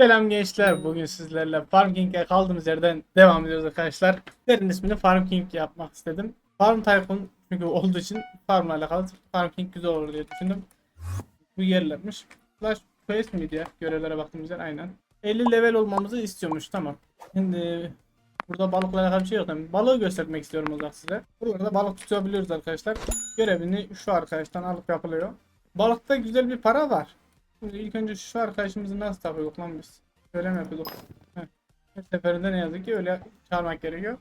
Selam gençler. Bugün sizlerle Farm King'e kaldığımız yerden devam ediyoruz arkadaşlar. Derin ismini Farm King yapmak istedim. Farm Tycoon çünkü olduğu için farmla alakalı Farm King güzel olur diye düşündüm. Bu yerlermiş. Flash Quest miydi ya? Görevlere baktığımız yer aynen. 50 level olmamızı istiyormuş tamam. Şimdi burada balıkla alakalı bir şey yok. Yani balığı göstermek istiyorum o zaman size. Buralarda balık tutabiliyoruz arkadaşlar. Görevini şu arkadaştan alıp yapılıyor. Balıkta güzel bir para var. Şimdi ilk önce şu arkadaşımızı nasıl tapıyorduk lan biz? Öyle mi yapıyorduk? Her seferinde ne yazık ki öyle çağırmak gerekiyor.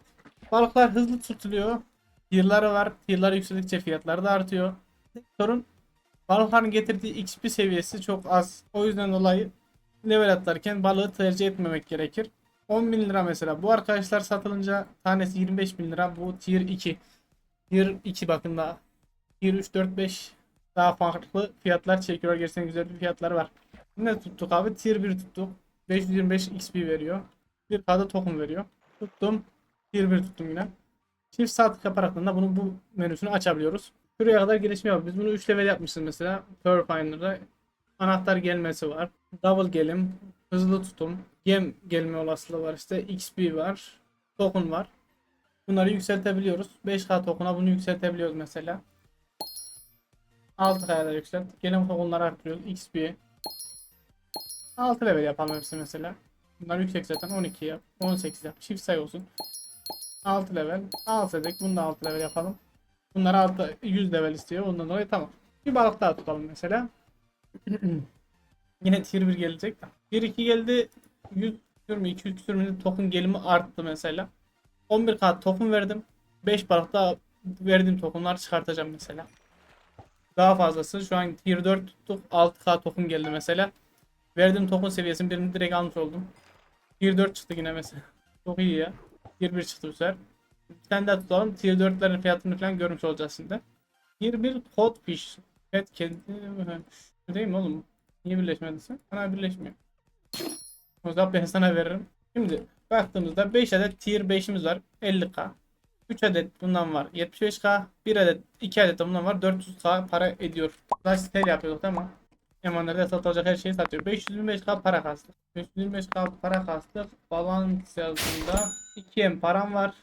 Balıklar hızlı tutuluyor. Yılları var. Yıllar yükseldikçe fiyatları da artıyor. Sorun balıkların getirdiği XP seviyesi çok az. O yüzden dolayı level atlarken balığı tercih etmemek gerekir. 10 bin lira mesela. Bu arkadaşlar satılınca tanesi 25 bin lira. Bu tier 2. Tier 2 bakın da. Tier 3, 4, 5 daha farklı fiyatlar çekiyor. Gerçekten güzel bir fiyatları var. Ne tuttuk abi? Tier 1 tuttuk. 525 XP veriyor. Bir kada token veriyor. Tuttum. Tier 1 tuttum yine. Çift saat yaparak da bunun bu menüsünü açabiliyoruz. Şuraya kadar gelişme var. Biz bunu 3 level yapmışız mesela. Pearl Finer'da. Anahtar gelmesi var. Double gelim. Hızlı tutum. Gem gelme olasılığı var. İşte XP var. Token var. Bunları yükseltebiliyoruz. 5K token'a bunu yükseltebiliyoruz mesela. 6 kadar yükselt. Gelen tokenları arttırıyoruz. XP. 6 level yapalım hepsi mesela. Bunlar yüksek zaten 12 yap. 18 yap. Çift sayı olsun. 6 level. 6 dedik. Bunu da 6 level yapalım. Bunlar 6 100 level istiyor. Ondan dolayı tamam. Bir balık daha tutalım mesela. Yine tier 1 gelecek. Tier 2 geldi. 100 küsür mü 200 küsür mü token gelimi arttı mesela. 11k token verdim. 5 balık daha verdiğim tokenlar çıkartacağım mesela. Daha fazlası. Şu an tier 4 tuttuk. 6k token geldi mesela. Verdiğim token seviyesini birini direkt almış oldum. Tier 4 çıktı yine mesela. Çok iyi ya. Tier 1 çıktı bu sefer. Bir tane daha tutalım. Tier 4'lerin fiyatını falan görmüş olacağız şimdi. Tier 1 Codfish. Pet kedi. Şu değil mi oğlum? Niye birleşmedin sen? Ana birleşmiyor. O zaman ben sana veririm. Şimdi baktığımızda 5 adet tier 5'imiz var. 50k. 3 adet bundan var 75k. 1 adet 2 adet de bundan var 400k para ediyor. Flash sale yapıyorduk ama Emanlarda satılacak her şeyi satıyor. 525k para kastık. 525k para kastık. Balans yazdığında 2M param var.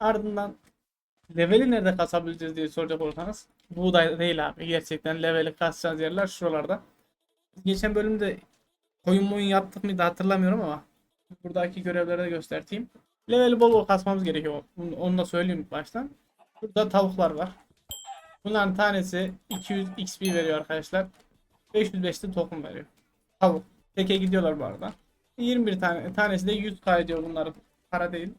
Ardından leveli nerede kasabileceğiz diye soracak olursanız. Buğday değil abi. Gerçekten leveli kasacağız yerler şuralarda. Geçen bölümde koyun boyun yaptık mıydı hatırlamıyorum ama buradaki görevleri de göstereyim. Leveli bol bol kasmamız gerekiyor. Bunu, onu da söyleyeyim baştan. Burada tavuklar var. Bunların tanesi 200 XP veriyor arkadaşlar. 505'te token veriyor. Tavuk. Teke gidiyorlar bu arada. 21 tane tanesi de 100k ediyor bunların. Para değil.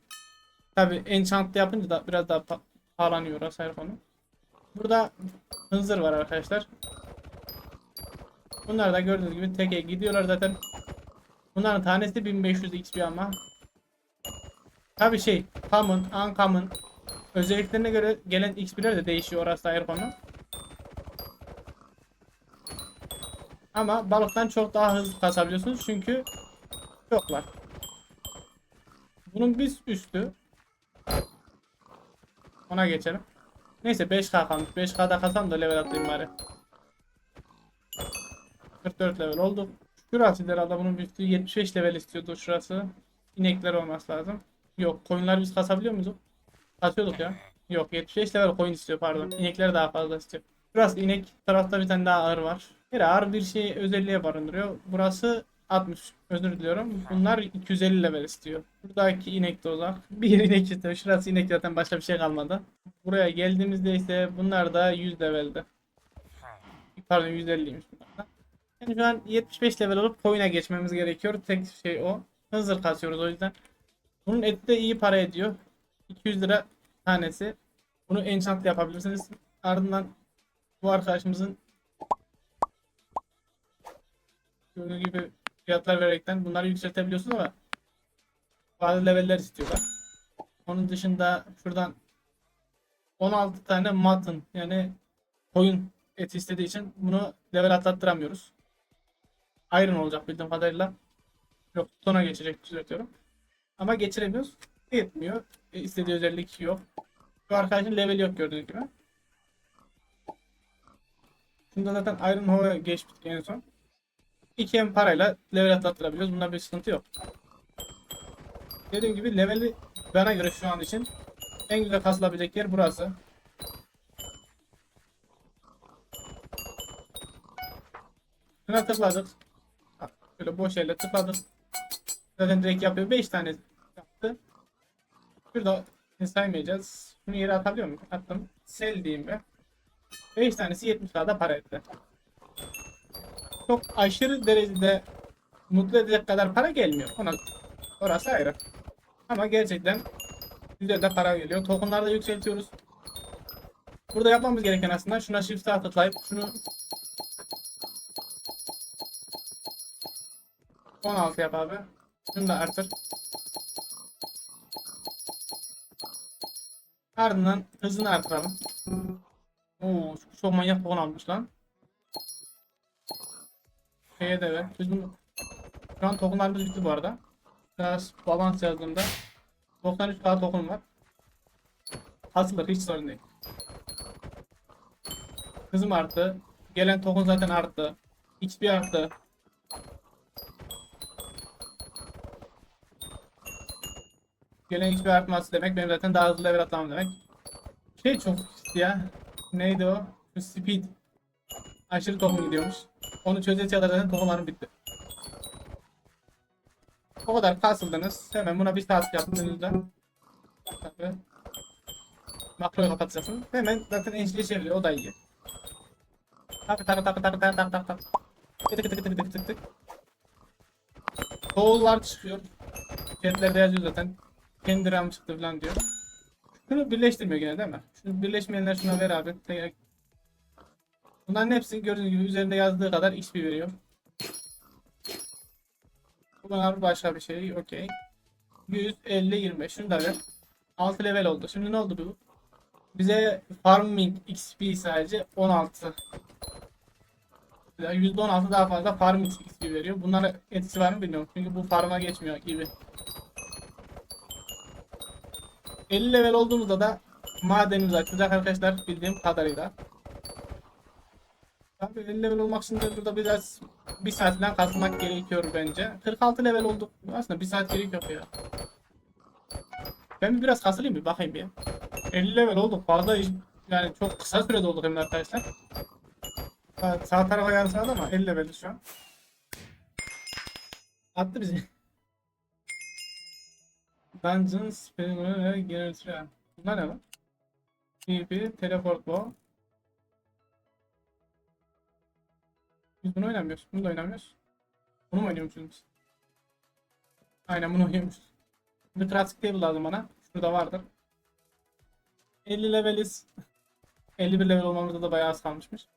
Tabi enchant yapınca da biraz daha pa pahalanıyor her konu. Burada hınzır var arkadaşlar. Bunlar da gördüğünüz gibi teke gidiyorlar zaten. Bunların tanesi 1500 XP ama. Tabi şey common, uncommon özelliklerine göre gelen XP'ler de değişiyor orası ayrı konu. Ama balıktan çok daha hızlı kasabiliyorsunuz çünkü çok var. Bunun biz üstü. Ona geçelim. Neyse 5K kalmış. 5K'da kasam da level atlayayım bari. 44 level oldu. Şurası herhalde bunun üstü 75 level istiyordu şurası. İnekler olması lazım. Yok koyunları biz kasabiliyor muyuz? Kasıyorduk ya. Yok 75 level koyun istiyor pardon. İnekler daha fazla istiyor. Burası inek. Tarafta bir tane daha ağır var. Bir ağır bir şey özelliğe barındırıyor. Burası 60. Özür diliyorum. Bunlar 250 level istiyor. Buradaki inek de uzak. Bir inek istiyor. Şurası inek zaten başka bir şey kalmadı. Buraya geldiğimizde ise bunlar da 100 levelde. Pardon 150'ymiş bunlar. Yani şu an 75 level olup koyuna geçmemiz gerekiyor. Tek şey o. Hızır kasıyoruz o yüzden. Bunun eti de iyi para ediyor. 200 lira tanesi. Bunu enchant yapabilirsiniz. Ardından bu arkadaşımızın gördüğünüz gibi fiyatlar vererekten bunları yükseltebiliyorsunuz ama bazı leveller istiyorlar. Onun dışında şuradan 16 tane mutton yani koyun eti istediği için bunu level atlattıramıyoruz. Iron olacak bildiğim kadarıyla. Yok sona geçecek düzeltiyorum. Ama geçiremiyoruz. Yetmiyor. E, istediği özellik yok. Şu arkadaşın level yok gördüğünüz gibi. Şunda zaten Iron Hove'a geçmiştik en son. iki hem parayla level atlattırabiliyoruz. Bunda bir sıkıntı yok. Dediğim gibi leveli bana göre şu an için en güzel kasılabilecek yer burası. Şuna tıkladık. Böyle boş elle tıkladık. Zaten direkt yapıyor. 5 tane yaptı. Şurada saymayacağız. Şunu yere atabiliyor muyum? Attım. Sel diyeyim be. 5 tanesi 70 kağıda para etti. Çok aşırı derecede mutlu edecek kadar para gelmiyor. Ona orası ayrı. Ama gerçekten güzel de para geliyor. Tokenları da yükseltiyoruz. Burada yapmamız gereken aslında şuna shift sağ tıklayıp şunu 16 yap abi. Şunu da artır. Ardından hızını artıralım. Oo, çok manyak token almış lan. Şeye de ver. Hızını... Şu an tokenlarımız bitti bu arada. Biraz balans yazdığımda 93 k token var. Hasılır hiç sorun değil. Hızım arttı. Gelen token zaten arttı. XP arttı. Gelen XP artması demek benim zaten daha hızlı level atlamam demek. Şey çok isti ya. Neydi o? Şu speed. Aşırı token gidiyormuş. Onu çözeceği kadar zaten tokenlarım bitti. O kadar kasıldınız. Hemen buna bir task yaptığınızda tabii makroyu kapatacaksın. Hemen zaten enişte çeviriyor. O da iyi. Tak tak tak tak tak tak tak tak. Tık tık tık tık tık tık tık. Toğullar çıkıyor. Chatlerde yazıyor zaten. Kendi RAM çıktı falan diyor. Şunu birleştirmiyor gene değil mi? Şunu birleşmeyenler şuna ver abi. Bunların hepsi gördüğünüz gibi üzerinde yazdığı kadar XP veriyor. Bunlar başka bir şey. Okey. 150 25. Şunu da ver. 6 level oldu. Şimdi ne oldu bu? Bize farming XP sadece 16. Yani %16 daha fazla farming XP veriyor. Bunlara etkisi var mı bilmiyorum. Çünkü bu farma geçmiyor gibi. 50 level olduğumuzda da madenimiz açılacak arkadaşlar bildiğim kadarıyla. Tabii 50 level olmak için de burada biraz bir saat falan kasmak gerekiyor bence. 46 level olduk. Aslında bir saat gerek yok ya. Ben bir biraz kasılayım bir bakayım bir. 50 level olduk. Fazla yani çok kısa sürede olduk hem arkadaşlar. Sağ, sağ tarafa yansımadı ama 50 leveliz şu an. Attı bizi. Dungeons, Spellman ve Generator. Bunlar ne lan? TP, Teleport Bow. Biz bunu oynamıyoruz. Bunu da oynamıyoruz. Bunu mu oynuyormuşuz biz? Aynen bunu oynuyormuşuz. Bir crafting table lazım bana. Şurada vardır. 50 leveliz. 51 level olmamızda da bayağı az kalmışmış.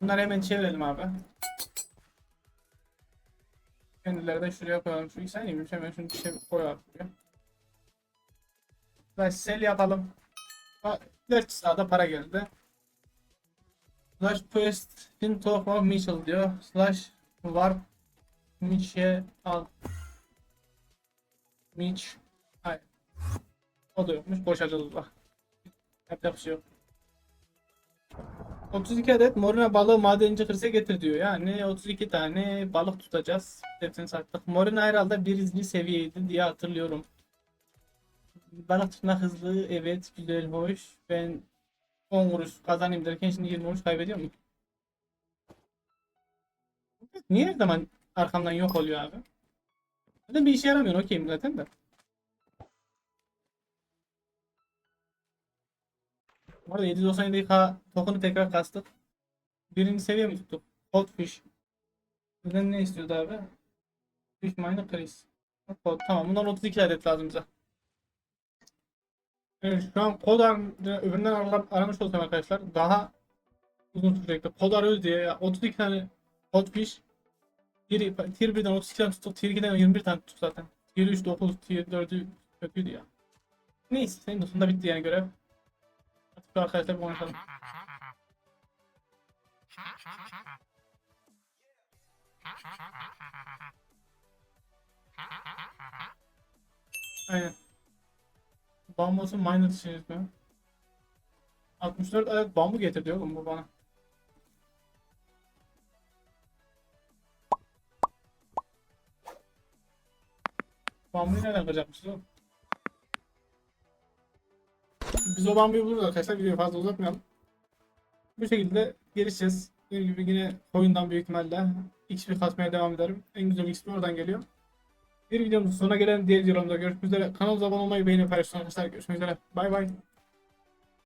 Bunları hemen çevirelim abi. Kendileri de şuraya koyalım. Şu sen iyiymiş hemen şunu şey koy abi buraya. Ve sell yapalım. 4 sırada para geldi. Slash quest in talk of Mitchell diyor. Slash var Mitch'e al. Mitch. Hayır. O da yokmuş. Boş acılıkla. Yapacak bir şey yok. 32 adet morina balığı madenci kırsa getir diyor. Yani 32 tane balık tutacağız. Hepsini sattık. Morina herhalde birinci seviyeydi diye hatırlıyorum. Balık tutmak hızlı. Evet. Güzel. Hoş. Ben 10 kuruş kazanayım derken şimdi 20 kuruş kaybediyor mu? Niye her zaman arkamdan yok oluyor abi? Zaten bir işe yaramıyor okeyim zaten de. Bu arada 797k token'ı tekrar kastık. Birinci seviye mi tuttuk? Goldfish. Bizden ne istiyordu abi? Fish miner Chris. Tamam bundan 32 adet lazım bize. Evet, şu an kod ar- öbüründen ar- aramış olsam arkadaşlar daha uzun sürecekti. Kod arıyoruz diye ya 32 tane Goldfish Tier, tier 1'den 32 tane tuttuk. Tier 2'den 21 tane tuttuk zaten. Tier 3 9, Tier 4'ü kötüydü ya. Neyse senin sonunda bitti yani görev. Şu arkadaşlar bir konuşalım. Aynen. Bambu'su minor için mi? 64 adet bambu getir diyor bu bana. Bambu'yu nereden kıracakmışız oğlum? Biz o bambuyu buluruz arkadaşlar. Videoyu fazla uzatmayalım. Bu şekilde gelişeceğiz. Dediğim gibi yine oyundan büyük ihtimalle XP kasmaya devam ederim. En güzel XP oradan geliyor. Bir videomuzun sonuna gelen diğer videolarımızda görüşmek üzere. Kanalımıza abone olmayı, beğenip paylaşın arkadaşlar. Görüşmek üzere. Bay bay.